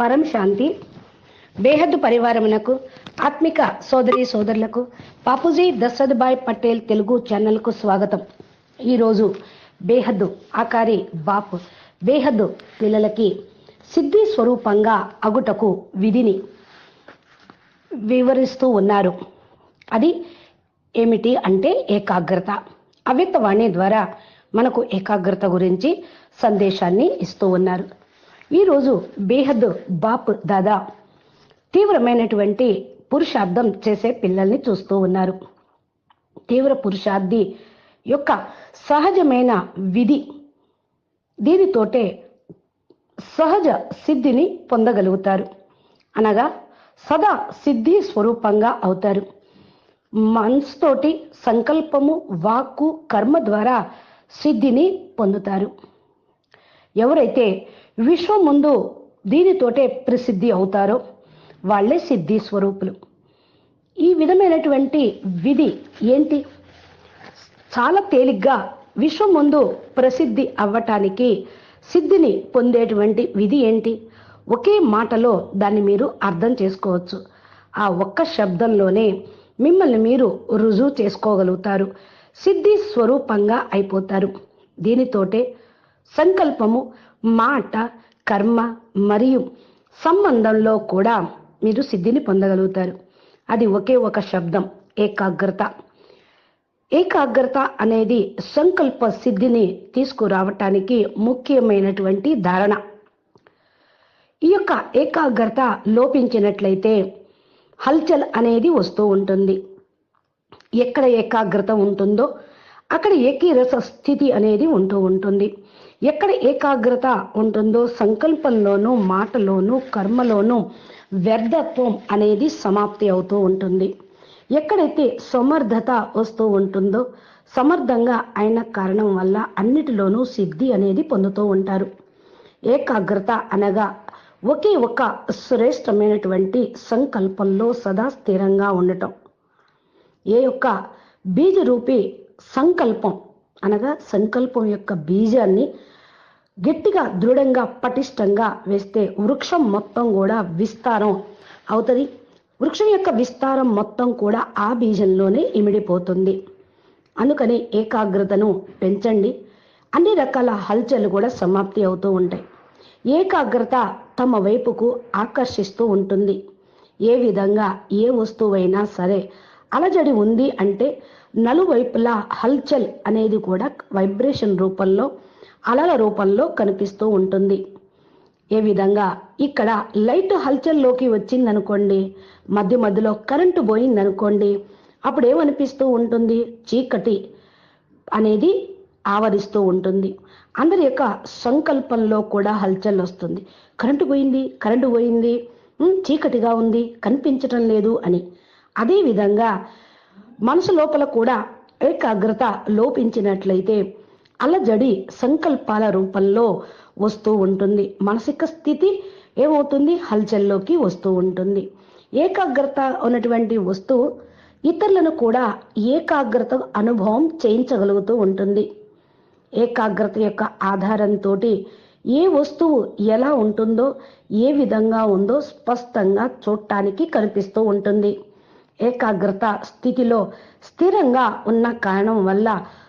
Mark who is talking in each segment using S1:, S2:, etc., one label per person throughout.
S1: పరం శాంతి బేహద్దు పరివారమునకు ఆత్మిక సోదరి సోదరులకు పాపుజీ దశరథ్ పటేల్ తెలుగు ఛానల్కు స్వాగతం. ఈరోజు బేహద్దు ఆకారి బాపు బేహద్దు పిల్లలకి సిద్ధి స్వరూపంగా అగుటకు విధిని వివరిస్తూ ఉన్నారు. అది ఏమిటి అంటే ఏకాగ్రత. అవ్యక్తవాణి ద్వారా మనకు ఏకాగ్రత గురించి సందేశాన్ని ఇస్తూ ఉన్నారు. ఈరోజు బేహద్ బాప్ దాదా తీవ్రమైనటువంటి పురుషార్థం చేసే పిల్లల్ని చూస్తూ ఉన్నారు. తీవ్ర పురుషార్థి యొక్క సహజమైన విధి దీనితోటే సహజ సిద్ధిని పొందగలుగుతారు. అనగా సదా సిద్ధి స్వరూపంగా అవుతారు. మనసుతోటి సంకల్పము వాక్కు కర్మ ద్వారా సిద్ధిని పొందుతారు. ఎవరైతే విశ్వం ముందు దీనితోటే ప్రసిద్ధి అవుతారో వాళ్ళే సిద్ధి స్వరూపులు. ఈ విధమైనటువంటి విధి ఏంటి? చాలా తేలిగ్గా విశ్వం ముందు ప్రసిద్ధి అవ్వటానికి సిద్ధిని పొందేటువంటి విధి ఏంటి? ఒకే మాటలో దాన్ని మీరు అర్థం చేసుకోవచ్చు. ఆ ఒక్క శబ్దంలోనే మిమ్మల్ని మీరు రుజువు చేసుకోగలుగుతారు. సిద్ధి స్వరూపంగా అయిపోతారు. దీనితోటే సంకల్పము మాట కర్మ మరియు సంబంధంలో కూడా మీరు సిద్ధిని పొందగలుగుతారు. అది ఒకే ఒక శబ్దం ఏకాగ్రత. ఏకాగ్రత అనేది సంకల్ప సిద్ధిని తీసుకురావటానికి ముఖ్యమైనటువంటి ధారణ. ఈ యొక్క ఏకాగ్రత లోపించినట్లయితే హల్చల్ అనేది వస్తూ ఉంటుంది. ఎక్కడ ఏకాగ్రత ఉంటుందో అక్కడ ఏకీరస స్థితి అనేది ఉంటూ ఉంటుంది. ఎక్కడ ఏకాగ్రత ఉంటుందో సంకల్పంలోనూ మాటలోనూ కర్మలోనూ వ్యర్థత్వం అనేది సమాప్తి అవుతూ ఉంటుంది. ఎక్కడైతే సమర్థత వస్తూ ఉంటుందో సమర్థంగా అయిన కారణం వల్ల అన్నిటిలోనూ సిద్ధి అనేది పొందుతూ ఉంటారు. ఏకాగ్రత అనగా ఒకే ఒక శ్రేష్టమైనటువంటి సంకల్పంలో సదా స్థిరంగా ఉండటం. ఏ యొక్క బీజరూపి సంకల్పం అనగా సంకల్పం యొక్క బీజాన్ని గట్టిగా దృఢంగా పటిష్టంగా వేస్తే వృక్షం మొత్తం కూడా విస్తారం అవుతుంది. వృక్షం యొక్క విస్తారం మొత్తం కూడా ఆ బీజంలోనే ఇమిడిపోతుంది. అందుకని ఏకాగ్రతను పెంచండి. అన్ని రకాల హల్చలు కూడా సమాప్తి అవుతూ ఉంటాయి. ఏకాగ్రత తమ వైపుకు ఆకర్షిస్తూ ఉంటుంది. ఏ విధంగా ఏ వస్తువైనా సరే అలజడి ఉంది అంటే నలువైపులా హల్చల్ అనేది కూడా వైబ్రేషన్ రూపంలో అలల రూపంలో కనిపిస్తూ ఉంటుంది. ఏ విధంగా? ఇక్కడ లైట్ హల్చల్లోకి వచ్చిందనుకోండి మధ్య మధ్యలో కరెంటు పోయిందనుకోండి అప్పుడు ఏమనిపిస్తూ ఉంటుంది? చీకటి అనేది ఆవరిస్తూ ఉంటుంది. అందరి యొక్క సంకల్పంలో కూడా హల్చల్ వస్తుంది. కరెంటు పోయింది కరెంటు పోయింది చీకటిగా ఉంది కనిపించటం లేదు అని. అదేవిధంగా మనసు లోపల కూడా ఏకాగ్రత లోపించినట్లయితే అలజడి సంకల్పాల రూపంలో వస్తూ ఉంటుంది. మానసిక స్థితి ఏమవుతుంది? హల్చల్లోకి వస్తూ ఉంటుంది. ఏకాగ్రత ఉన్నటువంటి వస్తువు ఇతరులను కూడా ఏకాగ్రత అనుభవం చేయించగలుగుతూ ఉంటుంది. ఏకాగ్రత యొక్క ఆధారంతో ఏ వస్తువు ఎలా ఉంటుందో ఏ విధంగా ఉందో స్పష్టంగా చూడటానికి కనిపిస్తూ ఉంటుంది. ఏకాగ్రత స్థితిలో స్థిరంగా ఉన్న కారణం వల్ల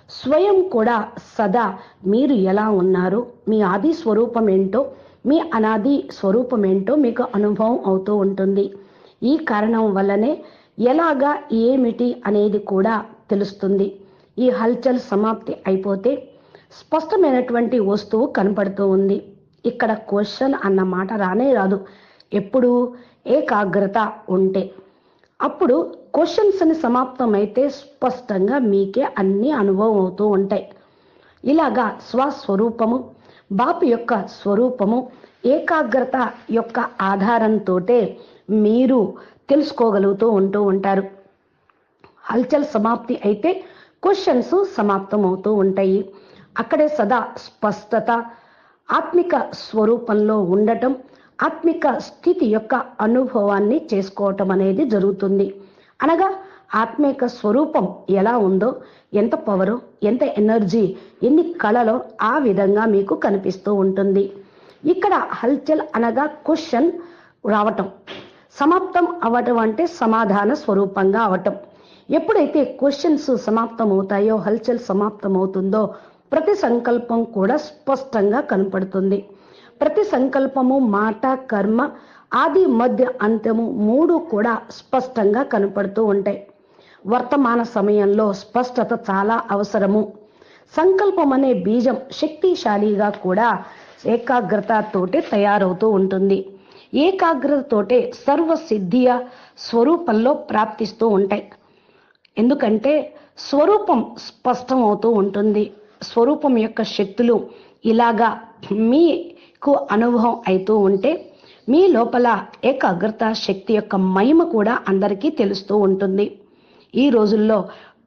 S1: స్వయం కూడా సదా మీరు ఎలా ఉన్నారు? మీ ఆది స్వరూపం ఏంటో మీ అనాది స్వరూపం ఏంటో మీకు అనుభవం అవుతూ ఉంటుంది. ఈ కారణం వల్లనే ఎలాగా ఏమిటి అనేది కూడా తెలుస్తుంది. ఈ హల్చల్ సమాప్తి అయిపోతే స్పష్టమైనటువంటి వస్తువు కనపడుతూ ఉంది. ఇక్కడ క్వశ్చన్ అన్న మాట రానే రాదు. ఎప్పుడు ఏకాగ్రత ఉంటే అప్పుడు క్వశ్చన్స్ అని సమాప్తమైతే స్పష్టంగా మీకే అన్ని అనుభవం అవుతూ ఉంటాయి. ఇలాగా స్వస్వరూపము బాపు యొక్క స్వరూపము ఏకాగ్రత యొక్క ఆధారంతో మీరు తెలుసుకోగలుగుతూ ఉంటూ ఉంటారు. హల్చల్ సమాప్తి అయితే క్వశ్చన్స్ సమాప్తం అవుతూ ఉంటాయి. అక్కడే సదా స్పష్టత ఆత్మిక స్వరూపంలో ఉండటం ఆత్మిక స్థితి యొక్క అనుభవాన్ని చేసుకోవటం అనేది జరుగుతుంది. అనగా ఆత్మిక స్వరూపం ఎలా ఉందో ఎంత పవరు ఎంత ఎనర్జీ ఎన్ని కళలో ఆ విధంగా మీకు కనిపిస్తూ ఉంటుంది. ఇక్కడ హల్చల్ అనగా క్వశ్చన్ రావటం. సమాప్తం అవ్వటం అంటే సమాధాన స్వరూపంగా అవటం. ఎప్పుడైతే క్వశ్చన్స్ సమాప్తం అవుతాయో హల్చల్ సమాప్తం అవుతుందో ప్రతి సంకల్పం కూడా స్పష్టంగా కనపడుతుంది. ప్రతి సంకల్పము మాట కర్మ ఆది మధ్య అంత్యము మూడు కూడా స్పష్టంగా కనపడుతూ ఉంటాయి. వర్తమాన సమయంలో స్పష్టత చాలా అవసరము. సంకల్పం అనే బీజం శక్తిశాలిగా కూడా ఏకాగ్రత తోటే తయారవుతూ ఉంటుంది. ఏకాగ్రతతోటే సర్వ సిద్ధియ స్వరూపంలో ప్రాప్తిస్తూ ఉంటాయి. ఎందుకంటే స్వరూపం స్పష్టం అవుతూ ఉంటుంది. స్వరూపం యొక్క శక్తులు ఇలాగా మీ మీకు అనుభవం అవుతూ ఉంటే మీ లోపల ఏకాగ్రత శక్తి యొక్క మహిమ కూడా అందరికీ తెలుస్తూ ఉంటుంది. ఈ రోజుల్లో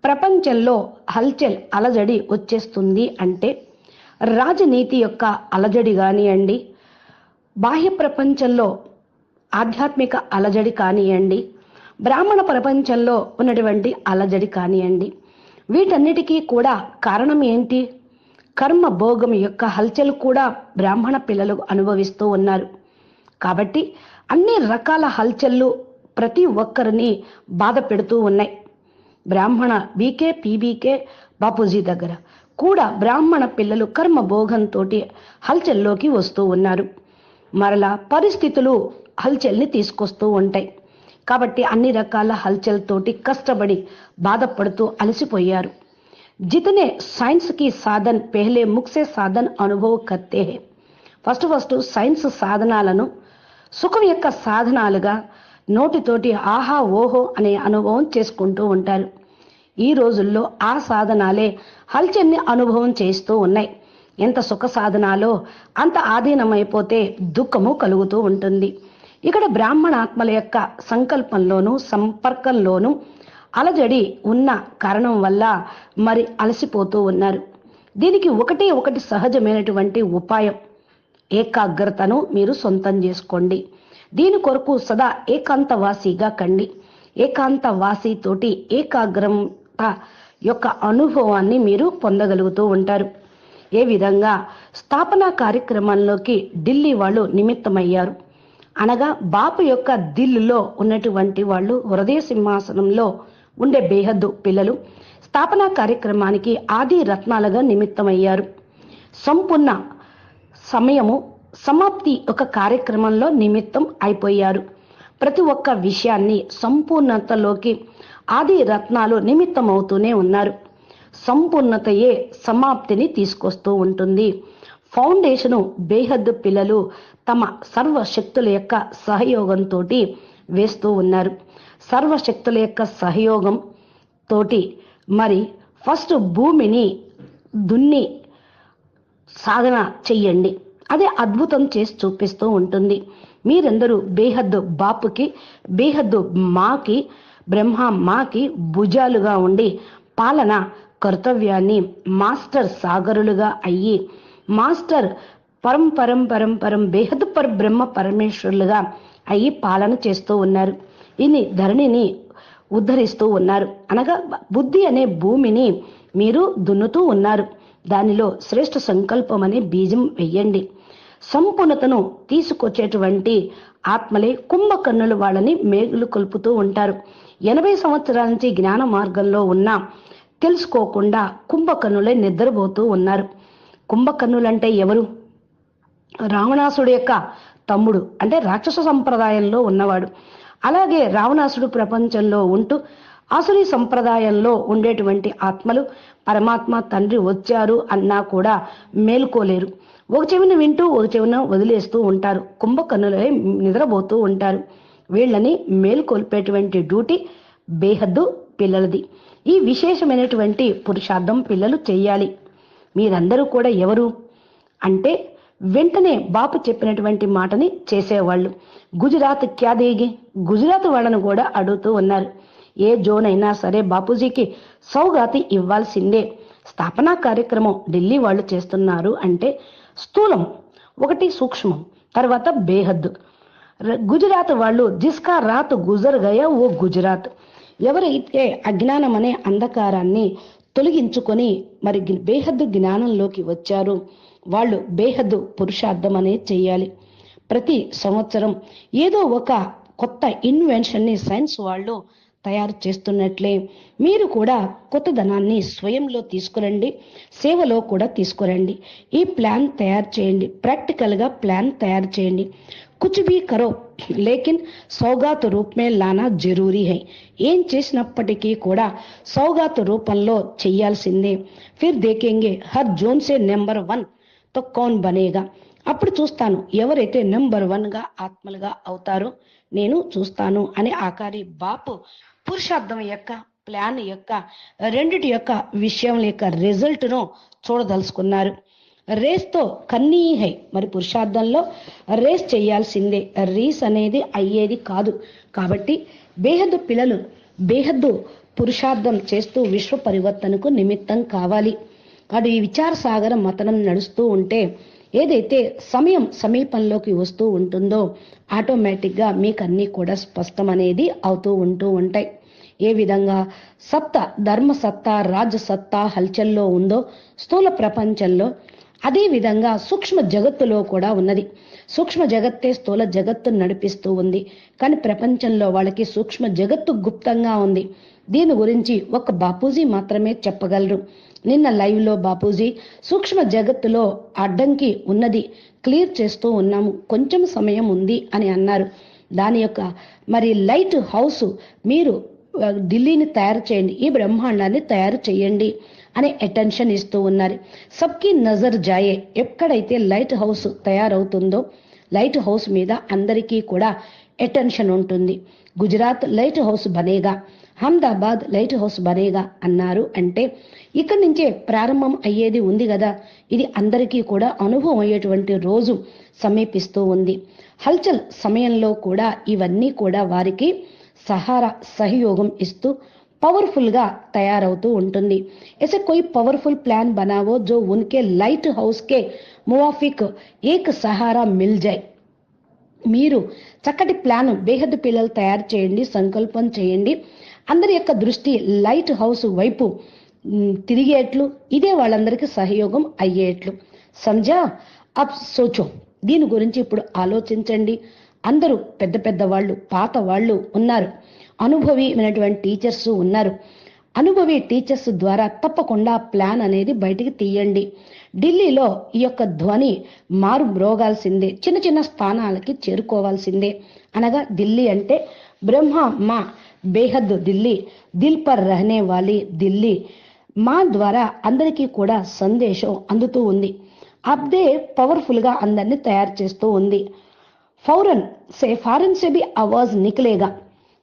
S1: ప్రపంచంలో హల్చల్ అలజడి వచ్చేస్తుంది అంటే రాజనీతి యొక్క అలజడి కానివ్వండి బాహ్య ప్రపంచంలో ఆధ్యాత్మిక అలజడి కానివ్వండి బ్రాహ్మణ ప్రపంచంలో ఉన్నటువంటి అలజడి కానివ్వండి వీటన్నిటికీ కూడా కారణం ఏంటి? కర్మ భోగం యొక్క హల్చల్ కూడా బ్రాహ్మణ పిల్లలు అనుభవిస్తూ ఉన్నారు. కాబట్టి అన్ని రకాల హల్చల్లు ప్రతి ఒక్కరిని బాధ పెడుతూ ఉన్నాయి. బ్రాహ్మణ బీకే పీబీకే బాపూజీ దగ్గర కూడా బ్రాహ్మణ పిల్లలు కర్మ భోగంతో హల్చల్లోకి వస్తూ ఉన్నారు. మరలా పరిస్థితులు హల్చల్ని తీసుకొస్తూ ఉంటాయి. కాబట్టి అన్ని రకాల హల్చల్ తోటి కష్టపడి బాధపడుతూ అలసిపోయారు. जितने साइंस की साधन पहले मुख से साधन అనుభవ करते हैं ఫస్ట్ ఫస్ట్ సైన్స్ సాధనాలను సుఖం యొక్క సాధనాలుగా నోటితోటి ఆహా ఓహో అనే అనుభవం చేసుకుంటూ ఉంటారు ఈ రోజుల్లో ఆ సాధనాలే హల్చల్ని అనుభవం చేస్తూ ఉన్నాయి ఎంత సుఖ సాధనాలో అంత ఆధీనమైపోతే దుఃఖము కలుగుతూ ఉంటుంది ఇక్కడ బ్రాహ్మణాత్మల యొక్క సంకల్పంలోనూ సంపర్కంలోనూ అలజడి ఉన్న కారణం వల్ల మరి అలసిపోతూ ఉన్నారు. దీనికి ఒకటి ఒకటి సహజమైనటువంటి ఉపాయం. ఏకాగ్రతను మీరు సొంతం చేసుకోండి. దీని కొరకు సదా ఏకాంతవాసిగా కండి. ఏకాంతవాసితోటి ఏకాగ్రత యొక్క అనుభవాన్ని మీరు పొందగలుగుతూ ఉంటారు. ఏ విధంగా స్థాపన కార్యక్రమంలోకి ఢిల్లీ వాళ్ళు నిమిత్తమయ్యారు. అనగా బాపు యొక్క దిల్లులో ఉన్నటువంటి వాళ్ళు హృదయ సింహాసనంలో ఉండే బేహద్దు పిల్లలు స్థాపన కార్యక్రమానికి ఆది రత్నాలుగా నిమిత్తమయ్యారు. సంపూర్ణ సమయము సమాప్తి ఒక కార్యక్రమంలో నిమిత్తం అయిపోయారు. ప్రతి ఒక్క విషయాన్ని సంపూర్ణతలోకి ఆది రత్నాలు నిమిత్తం అవుతూనే ఉన్నారు. సంపూర్ణతయే సమాప్తిని తీసుకొస్తూ ఉంటుంది. ఫౌండేషను బేహద్దు పిల్లలు తమ సర్వశక్తుల యొక్క సహయోగంతో వేస్తూ ఉన్నారు. సర్వశక్తుల యొక్క సహయోగం తోటి మరి ఫస్ట్ భూమిని దున్ని సాధన చెయ్యండి. అదే అద్భుతం చేసి చూపిస్తూ ఉంటుంది. మీరందరూ బేహద్దు బాపుకి బేహద్దు మాకి బ్రహ్మ మాకి భుజాలుగా ఉండి పాలన కర్తవ్యాన్ని మాస్టర్ సాగరులుగా అయ్యి మాస్టర్ పరం పరం పరం పరం బేహద్ పర బ్రహ్మ పరమేశ్వరులుగా అయ్యి పాలన చేస్తూ ఉన్నారు. ఇన్ని ధరణిని ఉద్ధరిస్తూ ఉన్నారు. అనగా బుద్ధి అనే భూమిని మీరు దున్నుతూ ఉన్నారు. దానిలో శ్రేష్ఠ సంకల్పం అనే బీజం వెయ్యండి. సంపూర్ణతను తీసుకొచ్చేటువంటి ఆత్మలే కుంభకర్ణులు వాళ్ళని మేగులు కలుపుతూ ఉంటారు. ఎనభై సంవత్సరాల నుంచి జ్ఞాన మార్గంలో ఉన్న తెలుసుకోకుండా కుంభకర్ణులే నిద్రపోతూ ఉన్నారు. కుంభకర్ణులంటే ఎవరు? రావణాసుడు యొక్క తమ్ముడు అంటే రాక్షస సంప్రదాయంలో ఉన్నవాడు. అలాగే రావణాసుడు ప్రపంచంలో ఉంటూ ఆసురి సంప్రదాయంలో ఉండేటువంటి ఆత్మలు పరమాత్మ తండ్రి వచ్చారు అన్నా కూడా మేలుకోలేరు. ఒక చెవిన వింటూ ఒక చెవిన వదిలేస్తూ ఉంటారు. కుంభకన్నులై నిద్రపోతూ ఉంటారు. వీళ్ళని మేలుకొల్పేటువంటి డ్యూటీ బేహద్దు పిల్లలది. ఈ విశేషమైనటువంటి పురుషార్థం పిల్లలు చేయాలి మీరందరూ కూడా ఎవరు? అంటే వెంటనే బాపు చెప్పినటువంటి మాటని చేసేవాళ్ళు. గుజరాత్ క్యాదేగి గుజరాత్ వాళ్ళను కూడా అడుగుతూ ఉన్నారు. ఏ జోన్ అయినా సరే బాపూజీకి సౌగాతి ఇవ్వాల్సిందే. స్థాపనా కార్యక్రమం ఢిల్లీ వాళ్ళు చేస్తున్నారు అంటే స్థూలం ఒకటి సూక్ష్మం తర్వాత బేహద్దు. గుజరాత్ వాళ్ళు జిస్కా రాత్ గుజర్ గయా ఓ గుజరాత్. ఎవరైతే అజ్ఞానం అనే అంధకారాన్ని తొలగించుకొని మరి బేహద్దు జ్ఞానంలోకి వచ్చారు వాళ్ళు బేహద్దు పురుషార్థం అనేది చేయాలి ప్రతి సంవత్సరం ఏదో ఒక కొత్త ఇన్వెన్షన్ని సైన్స్ వాళ్ళు తయారు చేస్తున్నట్లే. మీరు కూడా కొత్తదనాన్ని స్వయంలో తీసుకురండి సేవలో కూడా తీసుకురండి. ఈ ప్లాన్ తయారు చేయండి ప్రాక్టికల్గా ప్లాన్ తయారు చేయండి. కుచ్ భీ కరో లేకిన్ సౌగాత్ రూపమే లానా జరూరీ హై. ఏం చేసినప్పటికీ కూడా సౌగాత్ రూపంలో చెయ్యాల్సిందే. ఫిర్ దేకేంగే హర్ జోన్ సే నెంబర్ వన్ తో కౌన్ బనేగా. అప్పుడు చూస్తాను ఎవరైతే నెంబర్ వన్గా ఆత్మలుగా అవుతారో నేను చూస్తాను అని ఆకారి బాపు పురుషార్థం యొక్క ప్లాన్ యొక్క రెండిటి యొక్క విషయం యొక్క రిజల్ట్ను చూడదలుచుకున్నారు. రేస్తో కన్నీ హై మరి పురుషార్థంలో రేస్ చేయాల్సిందే. రీస్ అనేది అయ్యేది కాదు. కాబట్టి బేహద్దు పిల్లలు బేహద్దు పురుషార్థం చేస్తూ విశ్వ పరివర్తనకు నిమిత్తం కావాలి. అటు ఈ విచార సాగరం మతనం నడుస్తూ ఉంటే ఏదైతే సమయం సమీపంలోకి వస్తూ ఉంటుందో ఆటోమేటిక్గా మీకు అన్నీ కూడా స్పష్టం అనేది అవుతూ ఉంటూ ఉంటాయి. ఏ విధంగా సత్త ధర్మ సత్తా రాజ సత్తా హల్చల్లో ఉందో స్థూల ప్రపంచంలో అదే విధంగా సూక్ష్మ జగత్తులో కూడా ఉన్నది. సూక్ష్మ జగత్తే స్థూల జగత్తు నడిపిస్తూ ఉంది. కానీ ప్రపంచంలో వాళ్ళకి సూక్ష్మ జగత్తు గుప్తంగా ఉంది. దీని గురించి ఒక బాపూజీ మాత్రమే చెప్పగలరు. నిన్న లైవ్లో బాపూజీ సూక్ష్మ జగత్తులో అడ్డంకి ఉన్నది. క్లియర్ చేస్తూ ఉన్నాము. కొంచెం సమయం ఉంది అని అన్నారు. దాని యొక్క మరి లైట్ హౌస్ మీరు ఢిల్లీని తయారు చేయండి. ఈ బ్రహ్మాండాన్ని తయారు చేయండి అనే అటెన్షన్ ఇస్తూ ఉన్నారు. సబ్కి నజర్ జాయే ఎక్కడైతే లైట్ హౌస్ తయారవుతుందో లైట్ హౌస్ మీద అందరికీ కూడా అటెన్షన్ ఉంటుంది. గుజరాత్ లైట్ హౌస్ బనేగా అహ్మదాబాద్ లైట్ హౌస్ బనేగా అన్నారు అంటే ఇక్కడి నుంచే ప్రారంభం అయ్యేది ఉంది కదా ఇది అందరికీ కూడా అనుభవం అయ్యేటువంటి రోజు సమీపిస్తూ ఉంది హల్చల్ సమయంలో కూడా ఇవన్నీ కూడా వారికి సహారా సహయోగం ఇస్తూ పవర్ఫుల్ గా తయారవుతూ ఉంటుంది ऐसे कोई పవర్ఫుల్ ప్లాన్ बनाओ जो उनके लाइट हाउस के मुवाफिक एक सहारा मिल जाए మీరు చక్కటి ప్లాన్ బేహద్దు పిల్లలు తయారు చేయండి సంకల్పం చేయండి అందరి యొక్క దృష్టి లైట్ హౌస్ వైపు తిరిగేట్లు ఇదే వాళ్ళందరికీ సహయోగం అయ్యేట్లు. సంజా అప్ సోచో. దీని గురించి ఇప్పుడు ఆలోచించండి. అందరూ పెద్ద పెద్ద వాళ్ళు పాత వాళ్ళు ఉన్నారు. అనుభవి అయినటువంటి టీచర్స్ ఉన్నారు. అనుభవి టీచర్స్ ద్వారా తప్పకుండా ప్లాన్ అనేది బయటికి తీయండి. ఢిల్లీలో ఈ యొక్క ధ్వని మారు మ్రోగాల్సిందే చిన్న చిన్న స్థానాలకి చేరుకోవాల్సిందే. అనగా ఢిల్లీ అంటే బ్రహ్మ మా. బేహద్ ఢిల్లీ దిల్ పర్ రహనే వాలి ఢిల్లీ మా ద్వారా అందరికీ కూడా సందేశం అందుతూ ఉంది. అబ్దే పవర్ఫుల్గా అందరినీ తయారు చేస్తూ ఉంది. ఫౌరన్ సే ఫారెన్ సెబి అవాజ్ ఆవాజ్ నికలేగా.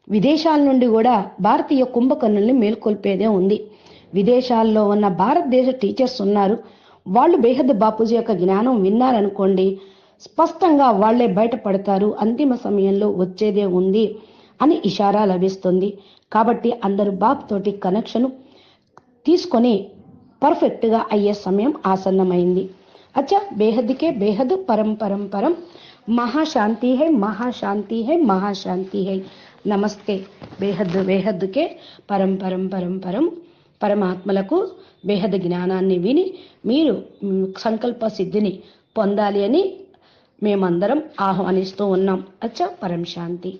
S1: విదేశాల నుండి కూడా భారతీయ కుంభకర్ణుల్ని మేల్కొల్పేదే ఉంది. విదేశాల్లో ఉన్న భారతదేశ టీచర్స్ ఉన్నారు. వాళ్ళు బేహద్ బాపూజీ యొక్క జ్ఞానం విన్నారనుకోండి స్పష్టంగా వాళ్ళే బయటపడతారు. అంతిమ సమయంలో వచ్చేదే ఉంది. అని ఇషారా లభిస్తుంది. కాబట్టి అందరూ బాబ్ తోటి కనెక్షన్ తీసుకొని పర్ఫెక్ట్గా అయ్యే సమయం ఆసన్నమైంది. అచ్చా బేహద్కే బేహద్ పరం పరం పరం. మహాశాంతి హై మహాశాంతి హై మహాశాంతి హై. నమస్తే. బేహద్ బేహద్కే పరం పరం పరం పరం. పరమాత్మలకు బేహద్ జ్ఞానాన్ని విని మీరు సంకల్ప సిద్ధిని పొందాలి అని మేమందరం ఆహ్వానిస్తూ ఉన్నాం. అచ్చా పరం శాంతి.